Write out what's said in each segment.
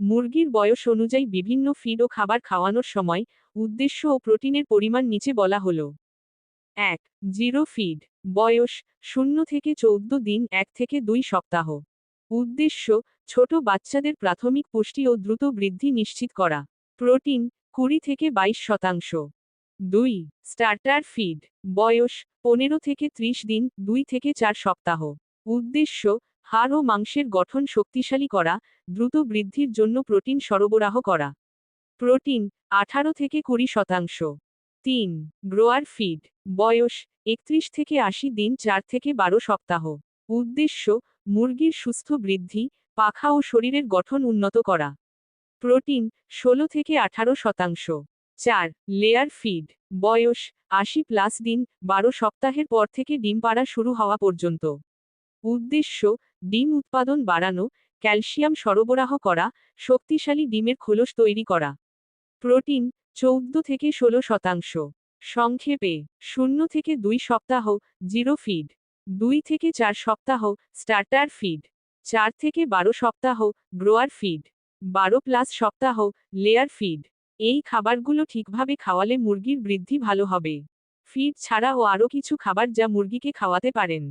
মুরগির বয়স অনুযায়ী বিভিন্ন ফিড ও খাবার খাওয়ানোর সময় উদ্দেশ্য ও প্রোটিনের পরিমাণ নিচে বলা হলো। এক, জিরো ফিড বয়স, শূন্য থেকে চৌদ্দ দিন, এক থেকে দুই সপ্তাহ। উদ্দেশ্য, ছোট বাচ্চাদের প্রাথমিক পুষ্টি ও দ্রুত বৃদ্ধি নিশ্চিত করা। প্রোটিন, কুড়ি থেকে বাইশ শতাংশ। দুই, স্টার্টার ফিড বয়স, পনেরো থেকে ত্রিশ দিন, দুই থেকে চার সপ্তাহ। উদ্দেশ্য হাড় ও মাংসের গঠন শক্তিশালী করা, দ্রুত বৃদ্ধির জন্য প্রোটিন সরবরাহ করা। প্রোটিন, আঠারো থেকে কুড়ি শতাংশ। তিন, গ্রোয়ার ফিড। বয়স, একত্রিশ থেকে আশি দিন চার থেকে বারো সপ্তাহ। উদ্দেশ্য, মুরগির সুস্থ বৃদ্ধি, পাখা ও শরীরের গঠন উন্নত করা। প্রোটিন, ষোলো থেকে আঠারো শতাংশ। চার, লেয়ার ফিড। বয়স, আশি প্লাস দিন, বারো সপ্তাহের পর থেকে ডিম পাড়া শুরু হওয়া পর্যন্ত। উদ্দেশ্য, ডিম উৎপাদন বাড়ানো, ক্যালসিয়াম সরবরাহ করা, শক্তিশালী ডিমের খোলস তৈরি করা। প্রোটিন, চৌদ্দ থেকে ষোলো শতাংশ। সংক্ষেপে, শূন্য থেকে দুই সপ্তাহ, জিরো ফিড। দুই থেকে চার সপ্তাহ, স্টার্টার ফিড। চার থেকে বারো সপ্তাহ, গ্রোয়ার ফিড। বারো প্লাস সপ্তাহ, লেয়ার ফিড। এই খাবারগুলো ঠিকভাবে খাওয়ালে মুরগির বৃদ্ধি ভালো হবে। ফিড ছাড়াও আরও কিছু খাবার যা মুরগিকে খাওয়াতে পারেন।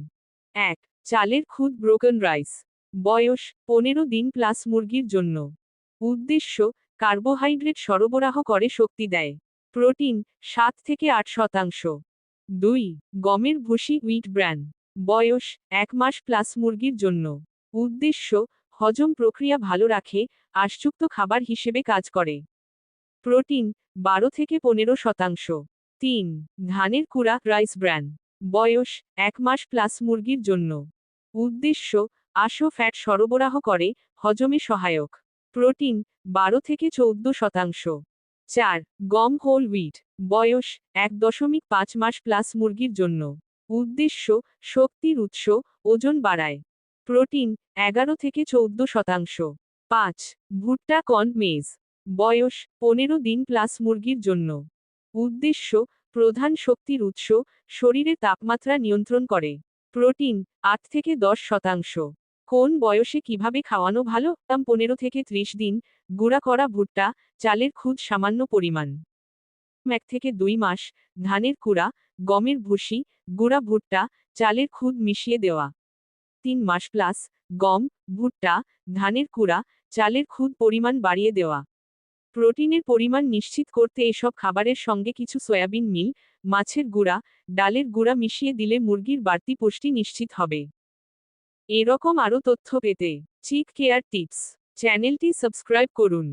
এক চালের খুদ ব্রোকন রাইস বয়স পনেরো দিন প্লাস মুরগির জন্য। উদ্দেশ্য কার্বোহাইড্রেট সরবরাহ করে শক্তি দেয়। প্রোটিন সাত থেকে আট শতাংশ। দুই, গমের ভুসি উইট ব্র্যান বয়স, এক মাস প্লাস মুরগির জন্য। উদ্দেশ্য, হজম প্রক্রিয়া ভালো রাখে, আশযুক্ত খাবার হিসেবে কাজ করে। প্রোটিন বারো থেকে পনেরো শতাংশ। তিন, ধানের কুড়া রাইস ব্র্যান বয়স, এক মাস প্লাস মুরগির জন্য। উদ্দেশ্য, আশো ফ্যাট সরবরাহ করে, হজমে সহায়ক। প্রোটিন, বারো থেকে চৌদ্দ শতাংশ। চার, গম হোল উইট বয়স, এক দশমিক পাঁচ মাস প্লাস মুরগির জন্য। উদ্দেশ্য, শক্তির উৎস, ওজন বাড়ায়। প্রোটিন, এগারো থেকে চৌদ্দ শতাংশ। পাঁচ, ভুট্টা কর্ন মেজ, বয়স, পনেরো দিন প্লাস মুরগির জন্য। উদ্দেশ্য, প্রধান শক্তির উৎস, শরীরে তাপমাত্রা নিয়ন্ত্রণ করে। প্রোটিন, আট থেকে দশ শতাংশ। কোন বয়সে কীভাবে খাওয়ানো ভালো? দাম পনেরো থেকে ত্রিশ দিন, গুঁড়া করা ভুট্টা, চালের খুদ সামান্য পরিমাণ। এক থেকে দুই মাস, ধানের কুড়া, গমের ভুসি, গুঁড়া ভুট্টা, চালের খুদ মিশিয়ে দেওয়া। তিন মাস প্লাস, গম, ভুট্টা, ধানের কুড়া, চালের খুদ পরিমাণ বাড়িয়ে দেওয়া। প্রোটিনের পরিমাণ নিশ্চিত করতে এসব খাবারের সঙ্গে কিছু সয়াবিন মিল, মাছের গুঁড়া, ডালের গুঁড়া মিশিয়ে দিলে মুরগির বাড়তি পুষ্টি নিশ্চিত হবে। এরকম আরও তথ্য পেতে চিক কেয়ার টিপস চ্যানেলটি সাবস্ক্রাইব করুন।